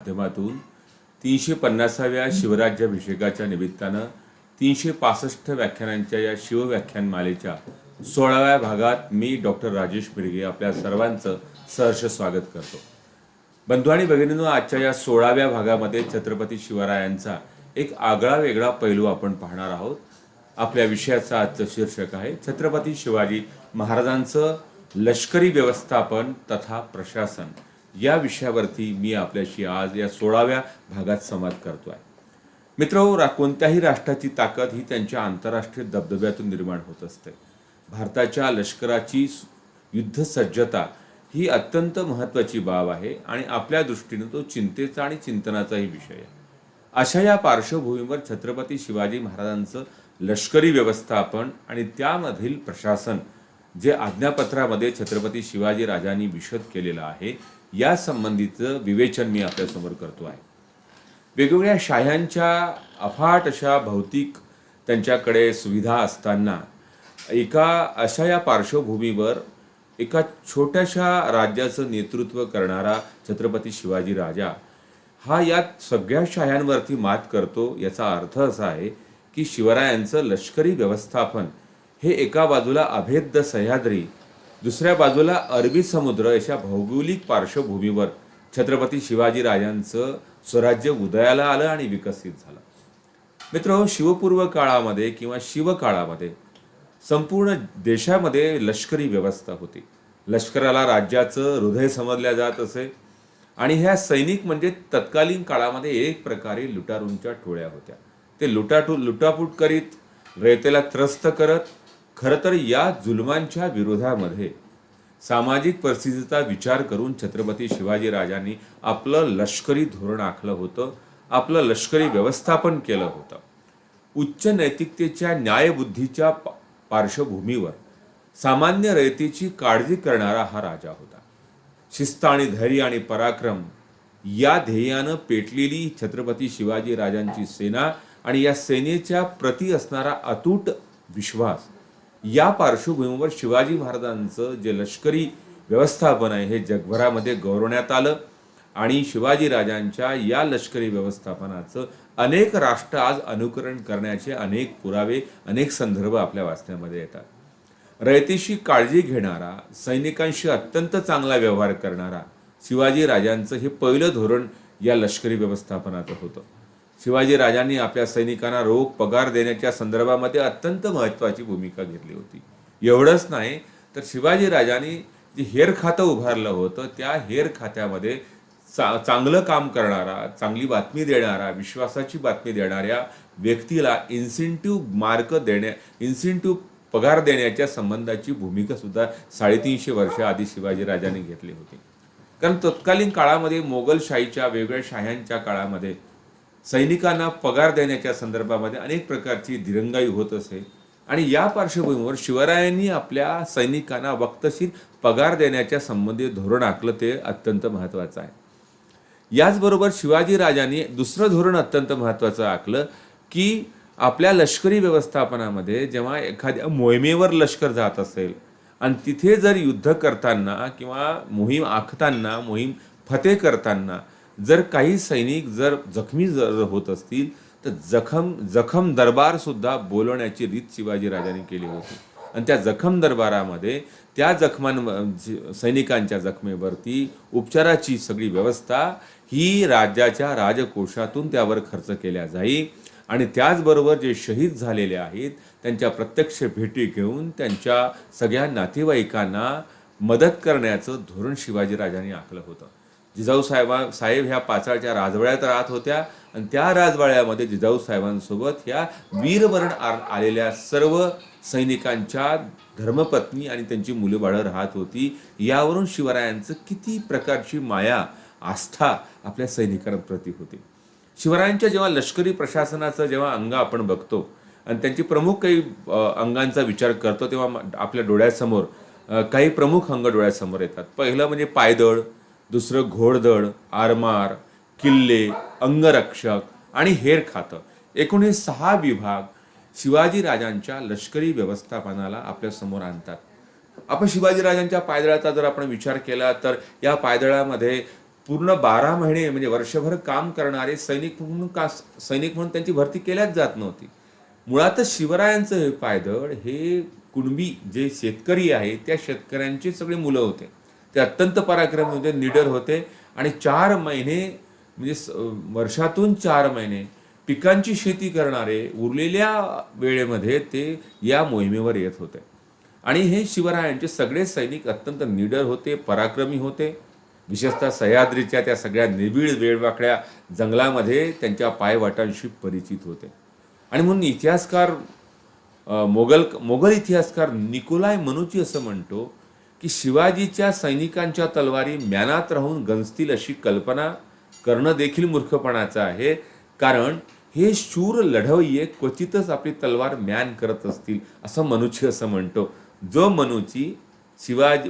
माध्यमातून तीनशे पन्नासाव्या शिवराज्याभिषेकाच्या निमित्तानं तीनशे पासष्ट व्याख्यानांच्या या शिवव्याख्यानमालेच्या सोळाव्या भागात मी डॉक्टर राजेश मिरगे आपल्या सर्वांचं सहर्ष स्वागत करतो. बंधू आणि भगिनींनो आजच्या या सोळाव्या भागामध्ये छत्रपती शिवरायांचा एक आगळा वेगळा पैलू आपण पाहणार आहोत. आपल्या विषयाचं आजचं शीर्षक आहे छत्रपती शिवाजी महाराजांचं लष्करी व्यवस्थापन तथा प्रशासन. या विषयावरती मी आपल्याशी आज या सोळाव्या भागात संवाद करतो आहे मित्र हो, कोणत्याही राष्ट्राची ताकद ही त्यांच्या आंतरराष्ट्रीय दबदब्यातून निर्माण होत असते. भारताच्या लष्कराची युद्धसज्जता युद्ध सज्जता ही अत्यंत महत्त्वाची बाब आहे आणि आपल्या दृष्टीने तो चिंतेचा आणि चिंतनाचाही विषय आहे. अशा या पार्श्वभूमीवर छत्रपती शिवाजी महाराजांचं लष्करी व्यवस्थापन आणि त्यामधील प्रशासन जे आज्ञापत्रामध्ये छत्रपती शिवाजी राजांनी विशद केलेलं आहे या संबंधीचं विवेचन मी आपल्यासमोर करतो आहे. वेगवेगळ्या शाह्यांच्या अफाट अशा भौतिक त्यांच्याकडे सुविधा असताना एका अशा या पार्श्वभूमीवर एका छोट्याशा राज्याचं नेतृत्व करणारा छत्रपती शिवाजी राजा हा या सगळ्या शाह्यांवरती मात करतो याचा अर्थ असा आहे की शिवरायांचं लष्करी व्यवस्थापन हे एका बाजूला अभेद्य सह्याद्री दुसऱ्या बाजूला अरबी समुद्र अशा भौगोलिक पार्श्वभूमीवर छत्रपती शिवाजीराजांचं स्वराज्य उदयाला आलं आणि विकसित झालं. मित्र शिवपूर्व काळामध्ये किंवा शिवकाळामध्ये संपूर्ण देशामध्ये लष्करी व्यवस्था होती. लष्कराला राज्याचं हृदय समजल्या जात असे आणि ह्या सैनिक म्हणजे तत्कालीन काळामध्ये एक प्रकारे लुटारूंच्या टोळ्या होत्या. ते लुटाटू लुटापूट करीत रयतेला त्रस्त करत खरं तर या जुलमांच्या विरोधामध्ये सामाजिक परिस्थितीचा विचार करून छत्रपती शिवाजी राजांनी आपलं लष्करी धोरण आखलं होतं आपलं लष्करी व्यवस्थापन केलं होतं. उच्च नैतिकतेच्या न्यायबुद्धीच्या पा- पार्श्वभूमीवर सामान्य रयतेची काळजी करणारा हा राजा होता. शिस्त आणि धैर्य आणि पराक्रम या ध्येयानं पेटलेली छत्रपती शिवाजी राजांची सेना आणि या सेनेच्या प्रती असणारा अतूट विश्वास या पार्श्वभूमीवर शिवाजी महाराजांचं जे लष्करी व्यवस्थापन आहे हे जगभरामध्ये गौरवण्यात आलं. आणि शिवाजी राजांच्या या लष्करी व्यवस्थापनाचं अनेक राष्ट्र आज अनुकरण करण्याचे अनेक पुरावे अनेक संदर्भ आपल्या वाचण्यामध्ये येतात. रयतेशी काळजी घेणारा सैनिकांशी अत्यंत चांगला व्यवहार करणारा शिवाजी राजांचं हे पहिलं धोरण या लष्करी व्यवस्थापनाचं होतं. शिवाजी राजांनी आपल्या सैनिकांना रोख पगार देण्याच्या संदर्भामध्ये अत्यंत महत्त्वाची भूमिका घेतली होती. एवढंच नाही तर शिवाजी राजांनी जे हेर खातं उभारलं होतं त्या हेर खात्यामध्ये चा चांगलं काम करणारा चांगली बातमी देणारा विश्वासाची बातमी देणाऱ्या व्यक्तीला इन्सेंटिव्ह मार्क देण्या इन्सेंटिव्ह पगार देण्याच्या संबंधाची भूमिका सुद्धा साडेतीनशे वर्ष आधी शिवाजी राजांनी घेतली होती. कारण तत्कालीन काळामध्ये मोगलशाहीच्या वेगवेगळ्या शाह्यांच्या काळामध्ये सैनिकांना पगार देण्याच्या संदर्भामध्ये अनेक प्रकारची दिरंगाई होत असे. आणि या पार्श्वभूमीवर शिवरायांनी आपल्या सैनिकांना वक्तशीर पगार देण्याच्या संबंधित धोरण आखलं ते अत्यंत महत्त्वाचं आहे. याचबरोबर शिवाजी राजांनी दुसरं धोरण अत्यंत महत्त्वाचं आखलं की आपल्या लष्करी व्यवस्थापनामध्ये जेव्हा एखाद्या मोहिमेवर लष्कर जात असेल आणि तिथे जर युद्ध करताना किंवा मोहीम आखताना मोहीम फते करताना जर काही सैनिक जर जखमी जर होत असतील तर जखम जखम दरबारसुद्धा बोलवण्याची रीत शिवाजी राजांनी केली होती. आणि त्या जखम दरबारामध्ये त्या जखमां सैनिकांच्या जखमेवरती उपचाराची सगळी व्यवस्था ही राज्याच्या राजकोषातून त्यावर खर्च केल्या जाई आणि त्याचबरोबर जे शहीद झालेले आहेत त्यांच्या प्रत्यक्ष भेटी घेऊन त्यांच्या सगळ्या नातेवाईकांना मदत करण्याचं धोरण शिवाजी राजांनी आखलं होतं. जिजाऊसाहेबा साहेब ह्या पाचाळच्या राजवाड्यात राहत होत्या आणि त्या राजवाड्यामध्ये जिजाऊ साहेबांसोबत ह्या वीरमरण आ- आलेल्या सर्व सैनिकांच्या धर्मपत्नी आणि त्यांची मुलंबाळं राहत होती. यावरून शिवरायांचं किती प्रकारची माया आस्था आपल्या सैनिकांप्रती होती. शिवरायांच्या जेव्हा लष्करी प्रशासनाचं जेव्हा अंग आपण बघतो आणि त्यांची प्रमुख काही अंगांचा विचार करतो तेव्हा आपल्या डोळ्यासमोर काही प्रमुख अंग डोळ्यासमोर येतात. पहिलं म्हणजे पायदळ दुसरं घोडदळ आरमार किल्ले अंगरक्षक आणि हेर खातं. एकूण हे सहा विभाग शिवाजी राजांच्या लष्करी व्यवस्थापनाला आपल्यासमोर आणतात. आपण शिवाजीराजांच्या पायदळाचा जर आपण विचार केला तर या पायदळामध्ये पूर्ण बारा महिने म्हणजे वर्षभर काम करणारे सैनिक म्हणून का सैनिक म्हणून त्यांची भरती केल्याच जात नव्हती. मुळातच शिवरायांचं हे पायदळ हे कुणबी जे शेतकरी आहे त्या शेतकऱ्यांची सगळी मुलं होते. ते अत्यंत पराक्रमी होते निडर होते. आणि चार महिने म्हणजे स- वर्षातून चार महिने पिकांची शेती करणारे उरलेल्या वेळेमध्ये ते या मोहिमेवर येत होते. आणि हे शिवरायांचे सगळे सैनिक अत्यंत निडर होते पराक्रमी होते. विशेषतः सह्याद्रीच्या त्या सगळ्या निबिड वेळवाकड्या जंगलामध्ये त्यांच्या पायवाटांशी परिचित होते. आणि म्हणून इतिहासकार मोगल मोगल इतिहासकार निकोलाय मनुची असं म्हणतो की शिवाजीच्या सैनिकांच्या तलवारी म्यानात राहून गंजतील अशी कल्पना करणं देखील मूर्खपणाचं आहे. कारण हे शूर लढवय्ये क्वचितच आपली तलवार म्यान करत असतील असं मनुची असं म्हणतो. जो मनुची शिवाजी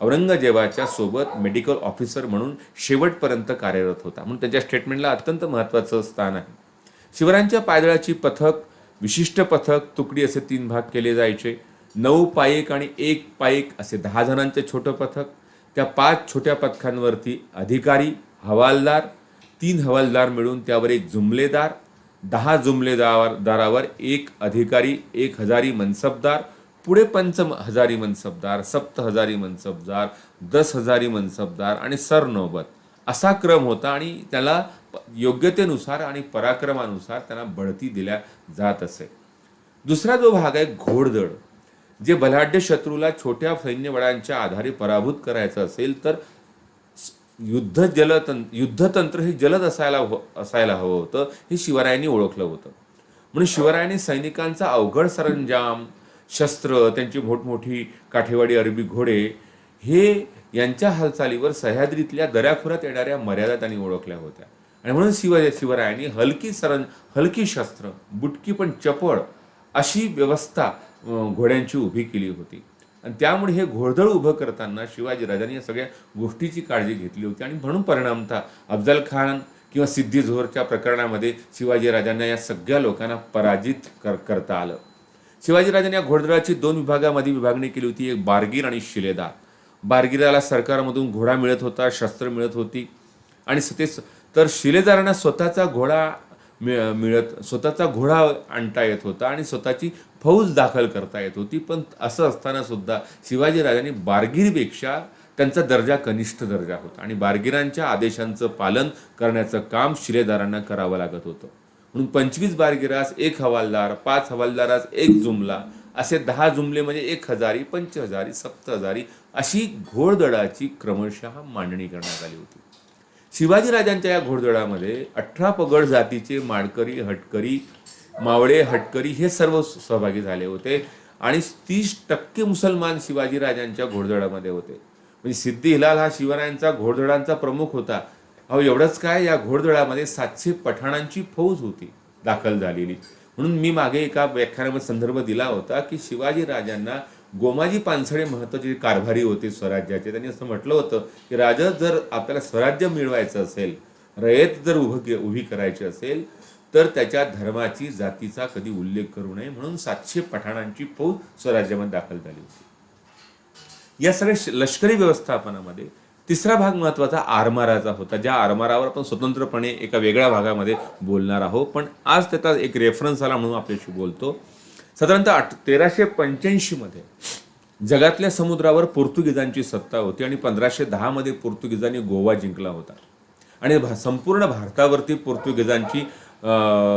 औरंगजेबाच्या सोबत मेडिकल ऑफिसर म्हणून शेवटपर्यंत कार्यरत होता. म्हणून त्याच्या स्टेटमेंटला अत्यंत महत्त्वाचं स्थान आहे. शिवरायांच्या पायदळाची पथक विशिष्ट पथक तुकडी असे तीन भाग केले जायचे. नऊ पायक आणि एक पायक असे दहा जणांचे छोटं पथक. त्या पाच छोट्या पथकांवरती अधिकारी हवालदार तीन हवालदार मिळून त्यावर एक जुमलेदार दहा जुमलेदार दारावर एक अधिकारी एक हजारी मनसबदार पुढे पंच हजारी मनसबदार सप्त हजारी मनसबदार दस हजारी मनसबदार आणि सरनोबत असा क्रम होता आणि त्याला योग्यतेनुसार आणि पराक्रमानुसार त्यांना बढती दिल्या जात असे. दुसरा जो भाग आहे घोडदड. जे बलाढ्य शत्रूला छोट्या सैन्यबळांच्या आधारे पराभूत करायचं असेल तर युद्ध जलतं युद्धतंत्र हे जलद असायला हो- असायला हवं होतं हे शिवरायांनी ओळखलं होतं. म्हणून शिवरायांनी सैनिकांचा अवघड सरंजाम शस्त्र त्यांची मोठमोठी काठेवाडी अरबी घोडे हे यांच्या हालचालीवर सह्याद्रीतल्या दऱ्याखोऱ्यात येणाऱ्या मर्यादा त्यांनी ओळखल्या होत्या. आणि म्हणून शिव शिवरायांनी हलकी सरंज हलकी शस्त्र बुटकी पण चपळ अशी व्यवस्था घोड्यांची उभी केली होती. आणि त्यामुळे हे घोडदळ उभं करताना शिवाजी राजांनी या सगळ्या गोष्टीची काळजी घेतली होती. आणि म्हणून परिणामतः अफजल खान किंवा सिद्धी झोरच्या प्रकरणामध्ये शिवाजी राजांना या सगळ्या लोकांना पराजित कर करता आलं. शिवाजीराजांनी या घोडदळाची दोन विभागामध्ये विभागणी केली होती. एक बारगीर आणि शिलेदार. बारगिराला सरकारमधून घोडा मिळत होता शस्त्र मिळत होती. आणि ते स- तर शिलेदारांना स्वतःचा घोडा मिळ- मिळत स्वतःचा घोडा आणता येत होता आणि स्वतःची फौज दाखल करता येत होती पण असं असताना सुद्धा शिवाजीराजांनी बारगीरपेक्षा त्यांचा दर्जा कनिष्ठ दर्जा होता आणि बारगिरांच्या आदेशांचं पालन करण्याचं काम शिलेदारांना करावं लागत होतं. म्हणून पंचवीस बारगिरास एक हवालदार पाच हवालदारास एक जुमला असे दहा जुमले म्हणजे एक हजारी पंच हजारी सप्त हजारी अशी घोडदळाची क्रमशः मांडणी करण्यात आली होती. शिवाजीराजांच्या या घोडदळामध्ये अठरा पगड जातीचे माडकरी हटकरी मावळे हटकरी हे सर्व सहभागी झाले होते आणि तीस टक्के मुसलमान शिवाजीराजांच्या घोडदळामध्ये होते. म्हणजे सिद्धी हिलाल हा शिवरायांचा घोडदळांचा प्रमुख होता. अहो एवढंच काय? या घोडदळामध्ये सातशे पठाणांची फौज होती दाखल झालेली. म्हणून मी मागे एका व्याख्यानामध्ये संदर्भ दिला होता की शिवाजी राजांना गोमाजी पानसळे महत्त्वाचे कारभारी होते स्वराज्याचे त्यांनी असं म्हटलं होतं की राजा जर आपल्याला स्वराज्य मिळवायचं असेल रयत जर उभं उभी करायची असेल तर त्याच्या धर्माची जातीचा कधी उल्लेख करू नये म्हणून सातशे पठाणांची फौज स्वराज्यामध्ये दाखल झाली होती. या सगळ्या लष्करी व्यवस्थापनामध्ये तिसरा भाग महत्त्वाचा आरमाराचा होता ज्या आरमारावर आपण स्वतंत्रपणे एका वेगळ्या भागामध्ये बोलणार आहोत. पण आज त्याचा एक रेफरन्स आला म्हणून आपल्याशी बोलतो. साधारणतः आठ तेराशे पंच्याऐंशीमध्ये जगातल्या समुद्रावर पोर्तुगीजांची सत्ता होती आणि पंधराशे दहामध्ये पोर्तुगीजांनी गोवा जिंकला होता. आणि भा- संपूर्ण भारतावरती पोर्तुगीजांची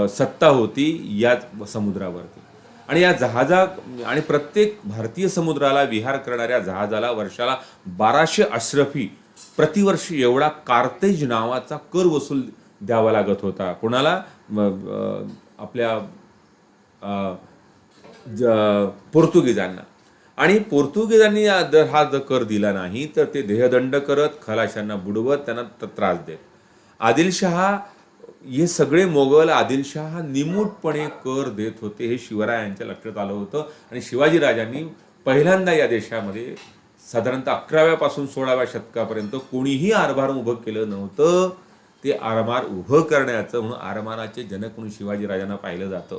सत्ता होती या समुद्रावरती. आणि या जहाजा आणि प्रत्येक भारतीय समुद्राला विहार करणाऱ्या जहाजाला वर्षाला बाराशे अश्रफी प्रतिवर्षी एवढा कार्तेज नावाचा कर वसूल द्यावा लागत होता. कोणाला? आपल्या ज- पोर्तुगीजांना. आणि पोर्तुगीजांनी जर हा जर कर दिला नाही तर ते देहदंड करत खलाशांना बुडवत त्यांना त्रास देत. आदिलशहा हे सगळे मोगल आदिलशहा निमूटपणे कर देत होते. हे शिवरायांच्या लक्षात आलं होतं. आणि शिवाजी राजांनी पहिल्यांदा या देशामध्ये साधारणतः अकराव्यापासून सोळाव्या शतकापर्यंत कोणीही आरभार उभं केलं नव्हतं. ते आरमार उभं करण्याचं म्हणून आरमाराचे जनक म्हणून शिवाजी राजांना पाहिलं जातं.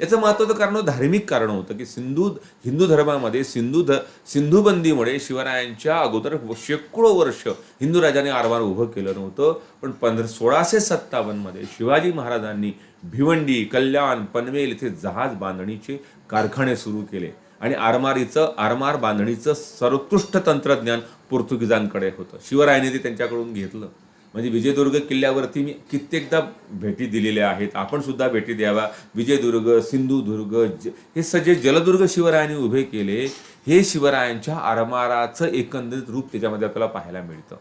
याचं महत्त्वाचं कारण धार्मिक कारण होतं की सिंधू हिंदू धर्मामध्ये सिंधू ध सिंधूबंदीमुळे शिवरायांच्या अगोदर शेकडो वर्ष हिंदू राजाने आरमार उभं केलं नव्हतं. पण पंधरा सोळाशे सत्तावन्नमध्ये शिवाजी महाराजांनी भिवंडी कल्याण पनवेल इथे जहाज बांधणीचे कारखाने सुरू केले. आणि आरमारीचं आरमार बांधणीचं सर्वोत्कृष्ट तंत्रज्ञान पोर्तुगीजांकडे होतं. शिवरायाने ते त्यांच्याकडून घेतलं. म्हणजे विजयदुर्ग किल्ल्यावरती मी कित्येकदा भेटी दिलेल्या आहेत. आपण सुद्धा भेटी द्यावा. विजयदुर्ग सिंधुदुर्ग ज हे सगळे जलदुर्ग शिवरायांनी उभे केले. हे शिवरायांच्या आरमाराचं एकंदरीत रूप त्याच्यामध्ये आपल्याला पाहायला मिळतं.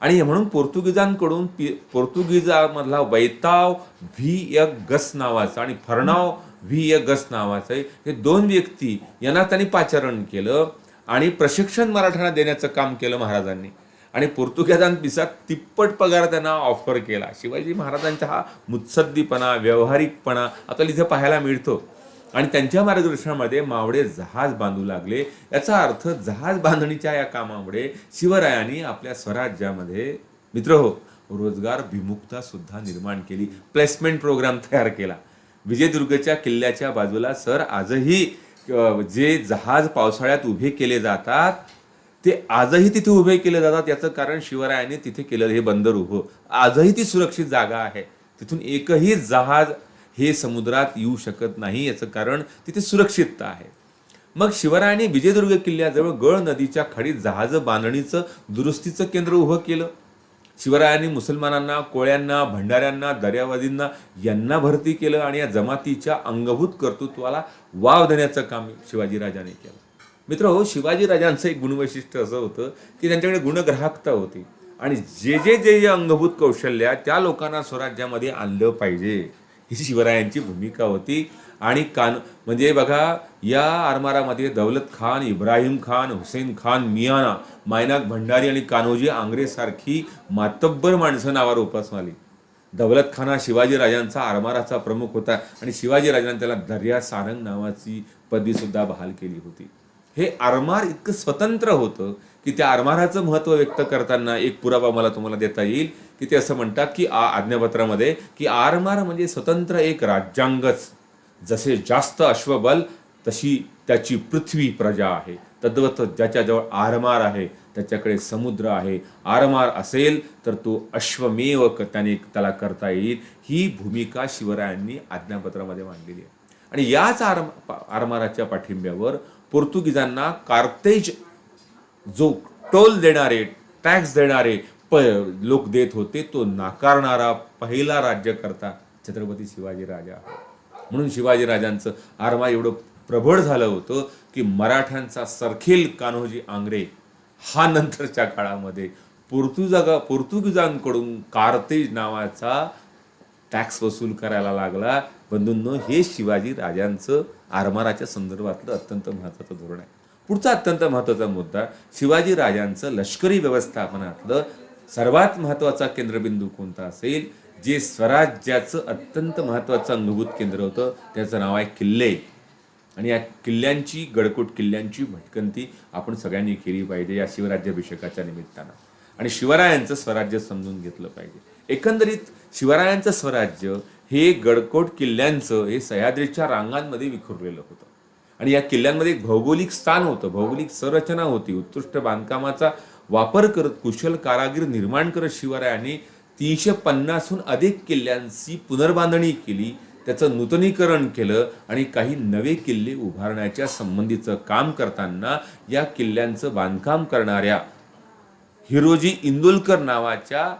आणि म्हणून पोर्तुगीजांकडून पि पोर्तुगीजामधला वैताव व्ही य गस नावाचा आणि फरणाव व्ही य गस नावाचं हे दोन व्यक्ती यांना त्यांनी पाचारण केलं आणि प्रशिक्षण मराठ्यांना देण्याचं काम केलं महाराजांनी. आणि पोर्तुगीजांपिसा तिप्पट पगार त्यांना ऑफर केला. शिवाजी महाराजांचा हा मुत्सद्दीपणा व्यावहारिकपणा आपल्याला इथे पाहायला मिळतो. आणि त्यांच्या मार्गदर्शनामध्ये मावळे जहाज बांधू लागले. याचा अर्थ जहाज बांधणीच्या या कामामुळे शिवरायांनी आपल्या स्वराज्यामध्ये मित्र हो रोजगार विमुक्ता सुद्धा निर्माण केली. प्लेसमेंट प्रोग्राम तयार केला. विजयदुर्गच्या किल्ल्याच्या बाजूला सर आजही जे जहाज पावसाळ्यात उभे केले जातात ते आजही तिथे उभे केले जातात. याचं कारण शिवरायाने तिथे केलेलं हे बंदर उभं. आजही ती सुरक्षित जागा आहे. तिथून एकही जहाज हे समुद्रात येऊ शकत नाही. याचं कारण तिथे सुरक्षितता आहे. मग शिवरायाने विजयदुर्ग किल्ल्याजवळ गळ नदीच्या खाडीत जहाज बांधणीचं दुरुस्तीचं केंद्र उभं केलं. शिवरायांनी मुसलमानांना कोळ्यांना भंडाऱ्यांना दर्यावादींना यांना भरती केलं आणि या जमातीच्या अंगभूत कर्तृत्वाला वाव देण्याचं काम शिवाजीराजाने केलं. मित्र हो शिवाजीराजांचं एक गुणवैशिष्ट्य असं होतं की त्यांच्याकडे गुणग्राहकता होती. आणि जे जे जे जे अंगभूत कौशल्य त्या लोकांना स्वराज्यामध्ये आणलं पाहिजे. ही शिवरायांची भूमिका होती. आणि कान म्हणजे बघा या आरमारामध्ये दौलत खान इब्राहिम खान हुसेन खान मियाना मायनाक भंडारी आणि कान्होजी आंग्रेसारखी मातब्बर माणसं नावावर उपास आली. दौलत खान हा शिवाजीराजांचा आरमाराचा प्रमुख होता. आणि शिवाजीराजांनी त्याला दर्या सारंग नावाची पदवीसुद्धा बहाल केली होती. हे आरमार इतकं स्वतंत्र होतं की त्या आरमाराचं महत्त्व व्यक्त करताना एक पुरावा मला तुम्हाला देता येईल की ते असं म्हणतात की आ आज्ञापत्रामध्ये की आरमार म्हणजे स्वतंत्र एक राज्यांगच. जसे जास्त अश्वबल तशी त्याची पृथ्वी प्रजा आहे. तद्वत ज्याच्याजवळ आरमार आहे त्याच्याकडे समुद्र आहे. आरमार असेल तर तो अश्वमेव क- त्याने त्याला करता येईल. ही भूमिका शिवरायांनी आज्ञापत्रामध्ये मांडलेली आहे. आणि याच आर आरमाराच्या पाठिंब्यावर पोर्तुगीजांना कार्तेज जो टोल देणारे टॅक्स देणारे प लोक देत होते. तो नाकारणारा पहिला राज्यकर्ता छत्रपती शिवाजीराजा राजा. म्हणून शिवाजीराजांचं आरमा एवढं प्रबळ झालं होतं की मराठ्यांचा सरखेल कान्होजी आंग्रे हा नंतरच्या काळामध्ये पोर्तुजागा पोर्तुगीजांकडून कार्तेज नावाचा टॅक्स वसूल करायला लागला. बंधूंनो हे शिवाजी राजांचं आरमाराच्या संदर्भातलं अत्यंत महत्त्वाचं धोरण आहे. पुढचा अत्यंत महत्त्वाचा मुद्दा शिवाजी राजांचं लष्करी व्यवस्थापनातलं सर्वात महत्त्वाचा केंद्रबिंदू कोणता असेल? जे स्वराज्याचं अत्यंत महत्त्वाचं अंगभूत केंद्र होतं त्याचं नाव आहे किल्ले. आणि या किल्ल्यांची गडकोट किल्ल्यांची भटकंती आपण सगळ्यांनी केली पाहिजे या शिवराज्याभिषेकाच्या निमित्तानं. आणि शिवरायांचं स्वराज्य समजून घेतलं पाहिजे. एकंदरीत शिवरायांचं स्वराज्य हे गडकोट किल्ल्यांचं हे सह्याद्रीच्या रांगांमध्ये विखुरलेलं होतं. आणि या किल्ल्यांमध्ये एक भौगोलिक स्थान होतं भौगोलिक संरचना होती. उत्कृष्ट बांधकामाचा वापर करत कुशल कारागीर निर्माण करत शिवरायाने तीनशे पन्नासहून अधिक किल्ल्यांची पुनर्बांधणी केली. त्याचं नूतनीकरण केलं आणि काही नवे किल्ले उभारण्याच्या संबंधीचं काम करताना या किल्ल्यांचं बांधकाम करणाऱ्या हिरोजी इंदुलकर नावाच्या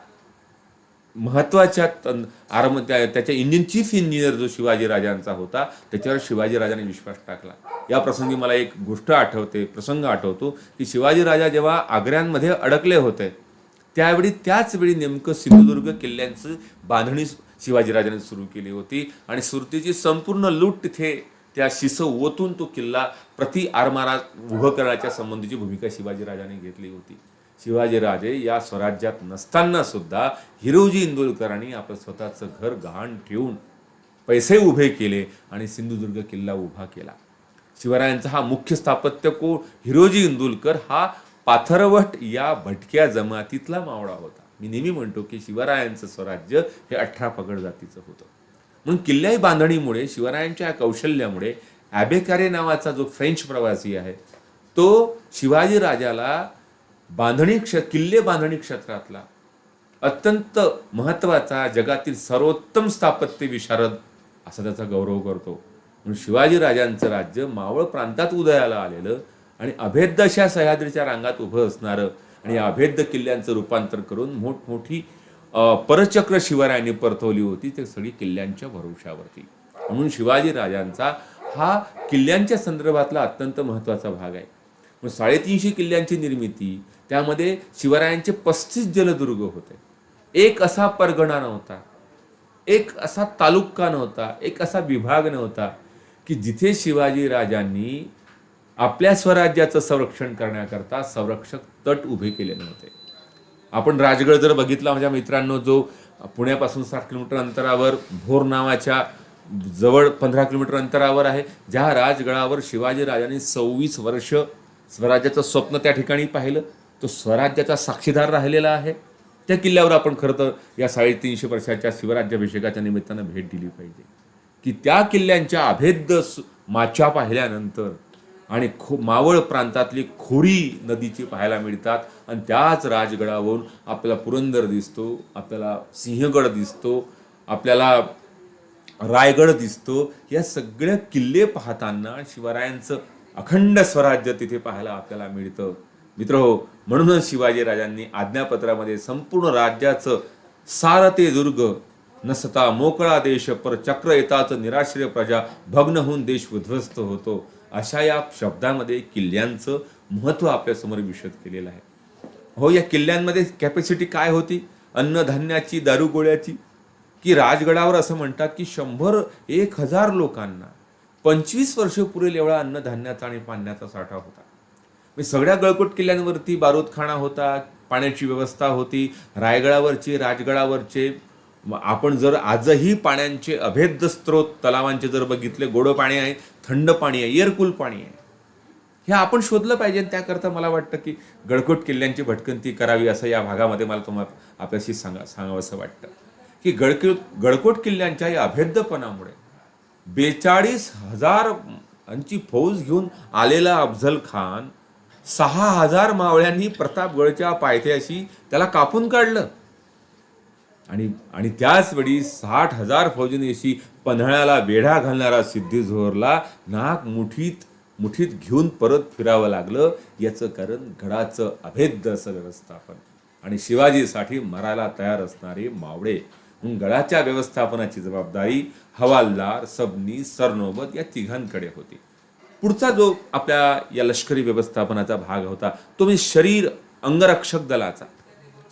महत्त्वाच्या तन आरम त्या त्याच्या इंजिन चीफ इंजिनियर जो शिवाजी राजांचा होता त्याच्यावर शिवाजीराजाने विश्वास टाकला. या प्रसंगी मला एक गोष्ट आठवते प्रसंग आठवतो की शिवाजी राजा जेव्हा आग्र्यांमध्ये अडकले होते त्यावेळी त्याच वेळी नेमकं सिंधुदुर्ग किल्ल्यांचं बांधणी शिवाजीराजाने सुरू केली होती आणि सुरतीची संपूर्ण लूट तिथे त्या शिस ओतून तो किल्ला प्रति आरमारा उभं करण्याच्या संबंधीची भूमिका शिवाजीराजाने घेतली होती. शिवाजीराजे या स्वराज्यात नसताना सुद्धा हिरोजी इंदुलकरांनी आपलं स्वतःचं घर गहाण ठेवून पैसे उभे केले आणि सिंधुदुर्ग किल्ला उभा केला. शिवरायांचा हा मुख्य स्थापत्य को हिरोजी इंदुलकर हा पाथरवट या भटक्या जमातीतला मावळा होता. मी नेहमी म्हणतो की शिवरायांचं स्वराज्य हे अठरा पगड जातीचं होतं. म्हणून किल्ल्याही बांधणीमुळे शिवरायांच्या या कौशल्यामुळे ॲबेकारे नावाचा जो फ्रेंच प्रवासी आहे तो शिवाजी राजाला बांधणी क्ष किल्ले बांधणी क्षेत्रातला अत्यंत महत्त्वाचा जगातील सर्वोत्तम स्थापत्य विशारद असा त्याचा गौरव करतो. म्हणून शिवाजी राजांचं राज्य मावळ प्रांतात उदयाला आलेलं आणि अभेद्य अशा सह्याद्रीच्या रांगात उभं असणारं आणि या अभेद्य किल्ल्यांचं रूपांतर करून मोठमोठी परचक्र शिवरायांनी परतवली होती ते सगळी किल्ल्यांच्या भरोशावरती म्हणून शिवाजी राजांचा हा किल्ल्यांच्या संदर्भातला अत्यंत महत्त्वाचा भाग आहे. मग साडेतीनशे किल्ल्यांची निर्मिती त्यामध्ये शिवरायांचे पस्तीस जलदुर्ग होते. एक असा परगणा नव्हता. एक असा तालुका नव्हता. एक असा विभाग नव्हता की जिथे शिवाजी राजांनी आपल्या स्वराज्याचं संरक्षण करण्याकरता संरक्षक तट उभे केले नव्हते. आपण राजगड जर बघितला माझ्या मित्रांनो जो पुण्यापासून साठ किलोमीटर अंतरावर भोर नावाच्या जवळ पंधरा किलोमीटर अंतरावर आहे ज्या राजगडावर शिवाजी राजांनी सव्वीस वर्ष स्वराज्याचं स्वप्न त्या ठिकाणी पाहिलं. तो स्वराज्याचा साक्षीदार राहिलेला आहे. त्या किल्ल्यावर आपण खरं तर या साडेतीनशे वर्षाच्या शिवराज्याभिषेकाच्या निमित्तानं भेट दिली पाहिजे. की त्या किल्ल्यांच्या अभेद्य माच्या पाहिल्यानंतर आणि खो मावळ प्रांतातली खोरी नदीची पाहायला मिळतात आणि त्याच राजगडावरून आपल्याला पुरंदर दिसतो आपल्याला सिंहगड दिसतो आपल्याला रायगड दिसतो. या सगळ्या किल्ले पाहताना शिवरायांचं अखंड स्वराज्य तिथे पाहायला आपल्याला मिळतं. मित्र हो म्हणूनच शिवाजी राजांनी आज्ञापत्रामध्ये संपूर्ण राज्याचं सार ते दुर्ग नसता मोकळा देश पर चक्र येताच निराश्रय प्रजा भग्न होऊन देश उद्ध्वस्त होतो. अशा या शब्दामध्ये किल्ल्यांचं महत्त्व आपल्यासमोर विशद केलेलं आहे. हो या किल्ल्यांमध्ये कॅपॅसिटी काय होती? अन्नधान्याची दारुगोळ्याची? की राजगडावर असं म्हणतात की शंभर एक हजार लोकांना पंचवीस वर्ष पुरेल एवढा अन्नधान्याचा आणि पाण्याचा साठा होता. म्हणजे सगळ्या गळकोट किल्ल्यांवरती बारूदखाना होता पाण्याची व्यवस्था होती रायगडावरचे राजगडावरचे. आपण जर आजही पाण्यांचे अभेद्य स्रोत तलावांचे जर बघितले गोडं पाणी आहे थंड पाणी आहे एअरकूल पाणी आहे. हे आपण शोधलं पाहिजे त्याकरता मला वाटतं की गडकोट किल्ल्यांची भटकंती करावी असं या भागामध्ये मला तुम्हाला आपल्याशी सांगा सांगावंसं वाटतं. की गडकोट गडकोट किल्ल्यांच्या या अभेद्यपणामुळे बेचाळीस हजारांची फौज घेऊन आलेला अफझल खान सहा हजार मावळ्यांनी प्रतापगडच्या पायथ्याशी त्याला कापून काढलं. आणि आणि त्याच वेळी साठ हजार फौजनीशी पन्हाळ्याला वेढा घालणारा सिद्धीझोरला नाक मुठीत मुठीत घेऊन परत फिरावं लागलं. याचं कारण गडाचं अभेद्य असं व्यवस्थापन. आणि शिवाजीसाठी मरायला तयार असणारे मावळे. म्हणून गडाच्या व्यवस्थापनाची जबाबदारी हवालदार सबनी सरनोबत या तिघांकडे होती. पुढचा जो आपल्या या लष्करी व्यवस्थापनाचा भाग होता तो म्हणजे शरीर अंगरक्षक दलाचा.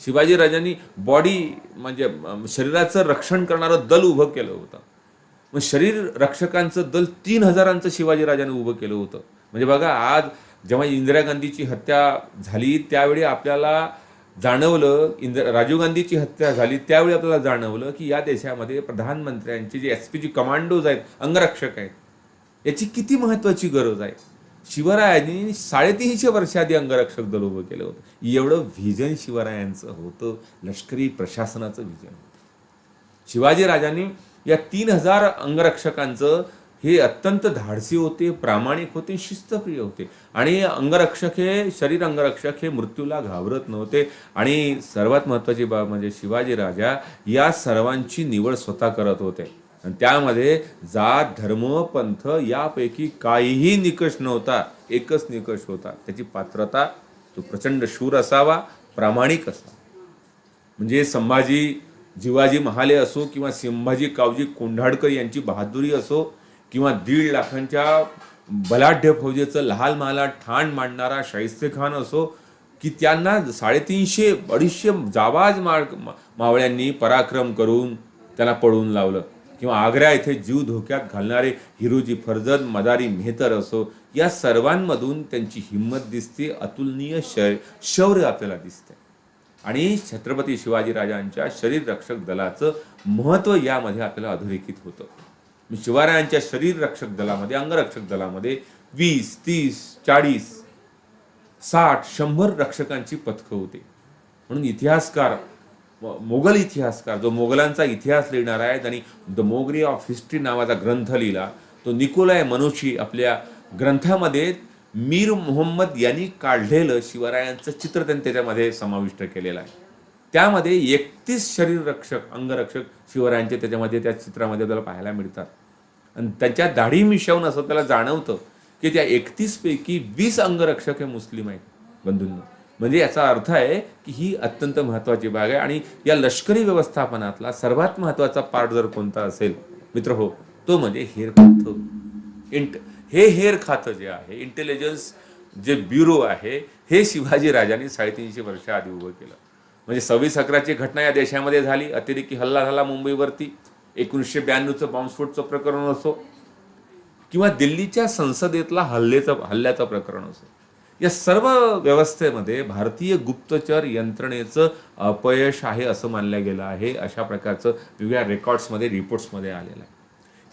शिवाजी राजांनी बॉडी म्हणजे शरीराचं रक्षण करणारं दल उभं केलं होतं. मग शरीर रक्षकांचं दल तीन हजारांचं शिवाजी राजाने उभं केलं होतं. म्हणजे बघा आज जेव्हा इंदिरा गांधीची हत्या झाली त्यावेळी आपल्याला जाणवलं इंदिरा राजीव गांधीची हत्या झाली त्यावेळी आपल्याला जाणवलं की या देशामध्ये प्रधानमंत्र्यांचे जे एस पी जी कमांडोज आहेत अंगरक्षक आहेत याची किती महत्वाची गरज आहे? शिवरायांनी साडेतीनशे वर्षाआधी अंगरक्षक दल उभं केलं होतं. एवढं व्हिजन शिवरायांचं होतं. लष्करी प्रशासनाचं व्हिजन होतं. शिवाजी राजांनी या तीन हजार अंगरक्षकांचं हे अत्यंत धाडसी होते प्रामाणिक होते शिस्तप्रिय होते. आणि अंगरक्षक हे शरीर अंगरक्षक हे मृत्यूला घाबरत नव्हते. आणि सर्वात महत्त्वाची बाब म्हणजे शिवाजी राजा या सर्वांची निवड स्वतः करत होते. आणि त्यामध्ये जात धर्म पंथ यापैकी काहीही निकष नव्हता. एकच निकष होता. त्याची पात्रता तो प्रचंड शूर असावा प्रामाणिक असावा. म्हणजे संभाजी जिवाजी महाले असो किंवा संभाजी कावजी कोंढाडकर यांची बहादुरी असो किंवा दीड लाखांच्या बलाढ्य फौजेचं लहाल महाला ठाण मांडणारा शाहिस्ते खान असो की त्यांना साडेतीनशे अडीचशे जावाज मा मावळ्यांनी पराक्रम करून त्याला पळवून लावलं. किंवा आग्रा येथे जीव धोक्यात घालणारे हिरोजी फर्जद मदारी मेहतर असो या सर्वांमधून त्यांची हिंमत दिसते अतुलनीय शय शौर्य आपल्याला दिसते. आणि छत्रपती शिवाजीराजांच्या शरीर रक्षक दलाचं महत्त्व यामध्ये आपल्याला अधोरेखित होतं. शिवरायांच्या शरीर रक्षक दलामध्ये अंगरक्षक दलामध्ये वीस तीस चाळीस साठ शंभर रक्षकांची पथकं होती. म्हणून इतिहासकार मोगल इतिहासकार जो मोगलांचा इतिहास लिहिणार आहे आणि द मोगरी ऑफ हिस्ट्री नावाचा ग्रंथ लिहिला. तो निकोलाय मनुषी आपल्या ग्रंथामध्ये मीर मोहम्मद यांनी काढलेलं शिवरायांचं चित्र त्यांनी त्याच्यामध्ये समाविष्ट केलेलं आहे. त्यामध्ये एकतीस शरीररक्षक अंगरक्षक शिवरायांचे त्याच्यामध्ये त्या चित्रामध्ये आपल्याला पाहायला मिळतात. आणि त्यांच्या दाढी मिशवून असं त्याला जाणवतं की त्या एकतीसपैकी वीस अंगरक्षक हे मुस्लिम आहेत बंधूंना. म्हणजे याचा अर्थ आहे की ही अत्यंत महत्त्वाची भाग आहे आणि या लष्करी व्यवस्थापनातला सर्वात महत्त्वाचा पार्ट जर कोणता असेल मित्र हो तो म्हणजे हेर खातं. इंट हे हेर खातं जे आहे इंटेलिजन्स जे ब्युरो आहे हे शिवाजी राजांनी साडेतीनशे वर्ष आधी उभं केलं. म्हणजे सव्वीस अकराची घटना या देशामध्ये झाली अतिरेकी हल्ला झाला मुंबईवरती एकोणीसशे ब्याण्णवचं बॉम्बस्फोटचं प्रकरण असो किंवा दिल्लीच्या संसदेतला हल्लेचं हल्ल्याचं प्रकरण असो. या सर्व व्यवस्थेमध्ये भारतीय गुप्तचर यंत्रणेचं अपयश आहे असं मानलं गेलं आहे अशा प्रकारचं वेगवेगळ्या रेकॉर्ड्समध्ये रिपोर्ट्समध्ये आलेलं आहे.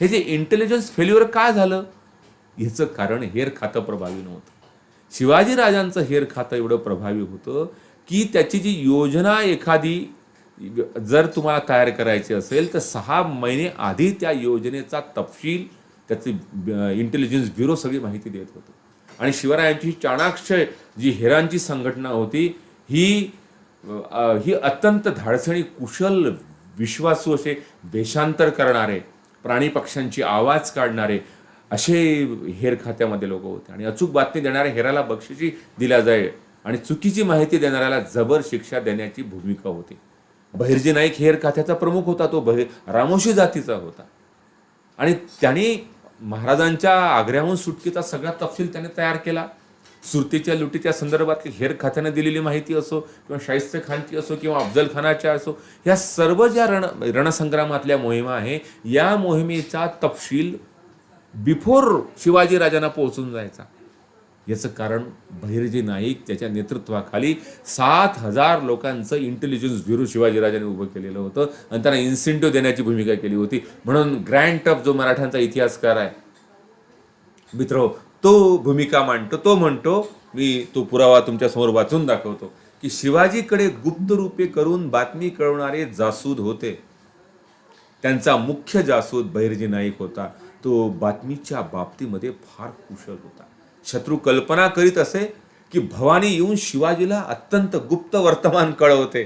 हे जे इंटेलिजन्स फेल्युअर का झालं? ह्याचं कारण हेर खातं प्रभावी नव्हतं. शिवाजी राजांचं हेर खातं एवढं प्रभावी होतं की त्याची जी योजना एखादी जर तुम्हाला तयार करायची असेल तर सहा महिने आधी त्या योजनेचा तपशील त्याची इंटेलिजन्स ब्युरो सगळी माहिती देत होतं. आणि शिवरायांची चाणाक्ष जी हेरांची संघटना होती ही ही अत्यंत धाडसणी कुशल विश्वासू असे देशांतर करणारे प्राणी पक्ष्यांची आवाज काढणारे असे हेर खात्यामध्ये लोक होते. आणि अचूक बातमी देणाऱ्या हेराला बक्षिशी दिल्या जाईल आणि चुकीची माहिती देणाऱ्याला जबर शिक्षा देण्याची भूमिका होती. बहिर्जी नाईक हेर खात्याचा प्रमुख होता तो बहिर रामोशी जातीचा होता. आणि त्यांनी महाराजांच्या आग्र्याहून सुटकेचा सगळा तपशील त्याने तयार केला. सुरतीच्या लुटीच्या संदर्भातली हेर खात्याने दिलेली माहिती असो किंवा शाहिस्त खानची असो किंवा अफजल खानाच्या असो ह्या सर्व ज्या रण रणसंग्रामातल्या मोहिमा आहे या मोहिमेचा तपशील बिफोर शिवाजी राजांना पोहोचून जायचा. याचं कारण बहिर्जी नाईक त्याच्या नेतृत्वाखाली सात हजार लोकांचं इंटेलिजन्स ब्युरो शिवाजीराजांनी उभं केलेलं होतं. आणि त्यांना इन्सेंटिव्ह देण्याची भूमिका केली होती. म्हणून ग्रँड टफ जो मराठ्यांचा इतिहासकार आहे मित्र तो भूमिका मांडतो तो म्हणतो मी तो पुरावा तुमच्यासमोर वाचून दाखवतो की शिवाजीकडे गुप्त रूपे करून बातमी कळवणारे जासूद होते. त्यांचा मुख्य जासूद बहिर्जी नाईक होता. तो बातमीच्या बाबतीमध्ये फार कुशल होता. शत्रू कल्पना करीत असे की भवानी येऊन शिवाजीला अत्यंत गुप्त वर्तमान कळवते.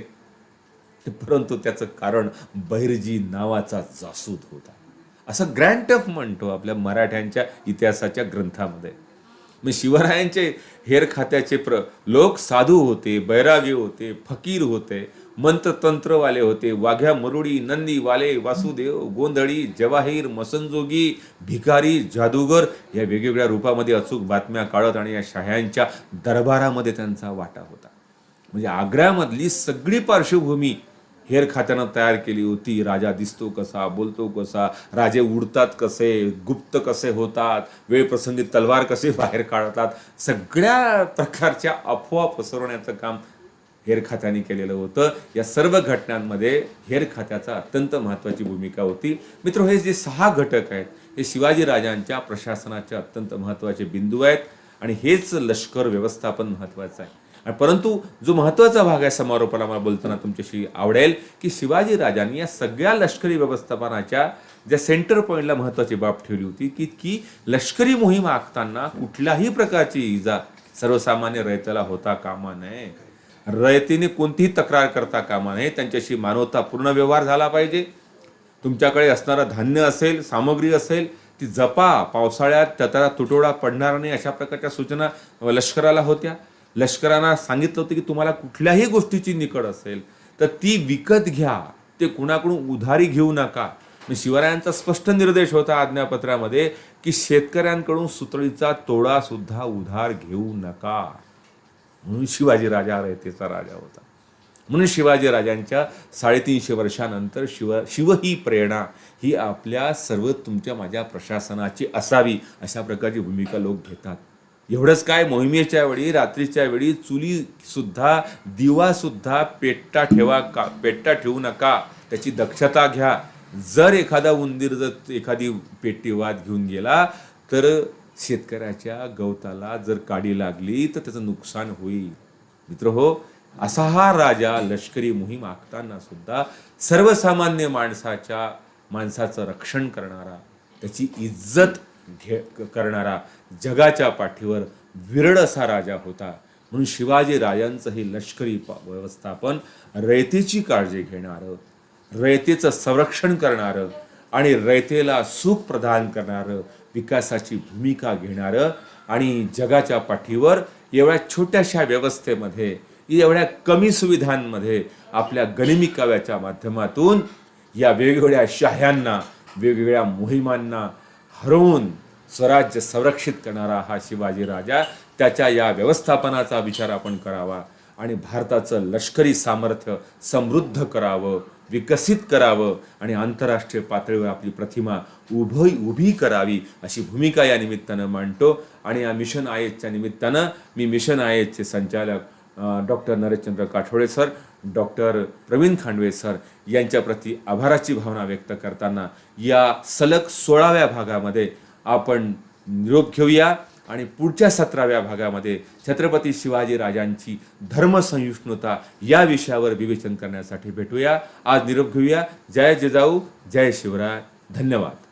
परंतु त्याचं कारण बहिरजी नावाचा जासूद होता. असं ग्रँड टफ म्हणतो आपल्या मराठ्यांच्या इतिहासाच्या ग्रंथामध्ये. मग शिवरायांचे हेर खात्याचे प्र लोक साधू होते बैरागी होते फकीर होते. मंत्रतंत्रवाले होते. वाघ्या मरुडी नंदी वाले वासुदेव गोंधळी जवाहीर मसनजोगी भिकारी जादूगर या वेगवेगळ्या रूपामध्ये अचूक बातम्या काढत आणि या शाह्यांच्या दरबारामध्ये त्यांचा वाटा होता. म्हणजे आग्र्यामधली सगळी पार्श्वभूमी हेर खात्यानं तयार केली होती. राजा दिसतो कसा बोलतो कसा राजे उडतात कसे गुप्त कसे होतात वेळप्रसंगी तलवार कसे बाहेर काढतात सगळ्या प्रकारच्या अफवा पसरवण्याचं काम हेर खात्याने केलेलं होतं. या सर्व घटनांमध्ये हेर खात्याचा अत्यंत महत्त्वाची भूमिका होती. मित्र हे जे सहा घटक आहेत हे शिवाजी राजांच्या प्रशासनाचे अत्यंत महत्त्वाचे बिंदू आहेत आणि हेच लष्कर व्यवस्थापन महत्त्वाचं आहे. आणि परंतु जो महत्त्वाचा भाग आहे समारोपाला मला बोलताना तुमच्याशी आवडेल की शिवाजी राजांनी या सगळ्या लष्करी व्यवस्थापनाच्या ज्या सेंटर पॉईंटला महत्त्वाची बाब ठेवली होती की की लष्करी मोहीम आखताना कुठल्याही प्रकारची इजा सर्वसामान्य रयतेला होता कामा नये. रयतीने कोणतीही तक्रार करता कामा नये. त्यांच्याशी मानवतापूर्ण व्यवहार झाला पाहिजे. तुमच्याकडे असणारं धान्य असेल सामग्री असेल ती जपा. पावसाळ्यात त्याचा तुटवडा पडणार नाही अशा प्रकारच्या सूचना लष्कराला होत्या. लष्करांना सांगितलं होतं की तुम्हाला कुठल्याही गोष्टीची निकड असेल तर ती विकत घ्या. ते कुणाकडून उधारी घेऊ नका. शिवरायांचा स्पष्ट निर्देश होता आज्ञापत्रामध्ये की शेतकऱ्यांकडून सुतळीचा तोडासुद्धा उधार घेऊ नका. म्हणून शिवाजी राजा रयतेचा राजा होता. म्हणून शिवाजी राजांच्या साडेतीनशे वर्षानंतर शिव शिव ही प्रेरणा ही आपल्या सर्व तुमच्या माझ्या प्रशासनाची असावी अशा प्रकारची भूमिका लोक घेतात. एवढंच काय मोहिमेच्या वेळी रात्रीच्या वेळी चुलीसुद्धा दिवासुद्धा पेट्टा ठेवा का पेट्टा ठेवू नका त्याची दक्षता घ्या. जर एखादा उंदीर जर एखादी पेटी वाद घेऊन गेला तर शेतकऱ्याच्या गवताला जर काडी लागली तर त्याचं नुकसान होईल. मित्र हो असा हा राजा लष्करी मोहीम आखताना सुद्धा सर्वसामान्य माणसाच्या माणसाचं रक्षण करणारा त्याची इज्जत घे करणारा जगाच्या पाठीवर विरळ असा राजा होता. म्हणून शिवाजी राजांचं हे लष्करी प- व्यवस्थापन रयतेची काळजी घेणारं रयतेचं संरक्षण करणारं आणि रयतेला सुख प्रदान करणारं विकासाची भूमिका घेणारं आणि जगाच्या पाठीवर एवढ्या छोट्याशा व्यवस्थेमध्ये एवढ्या कमी सुविधांमध्ये आपल्या गनिमी काव्याच्या माध्यमातून या वेगवेगळ्या शाह्यांना वेगवेगळ्या मोहिमांना हरवून स्वराज्य संरक्षित करणारा हा शिवाजी राजा त्याच्या या व्यवस्थापनाचा विचार आपण करावा आणि भारताचं लष्करी सामर्थ्य समृद्ध करावं विकसित करावं आणि आंतरराष्ट्रीय पातळीवर आपली प्रतिमा उभी उभी करावी अशी भूमिका या निमित्तानं मांडतो. आणि या मिशन आय एचच्या निमित्तानं मी मिशन आय एचचे संचालक doctor Nareshchandra Kathole sir doctor Pravin Khandve sir यांच्याप्रती आभाराची भावना व्यक्त करताना या सलग सोळाव्या भागामध्ये आपण निरोप घेऊया. आणि पुढच्या सतराव्या भागामध्ये छत्रपती शिवाजी राजांची धर्मसहिष्णुता या विषयावर विवेचन करण्यासाठी भेटूया. आज निरोप घेऊया. जय जिजाऊ जय शिवराय. धन्यवाद.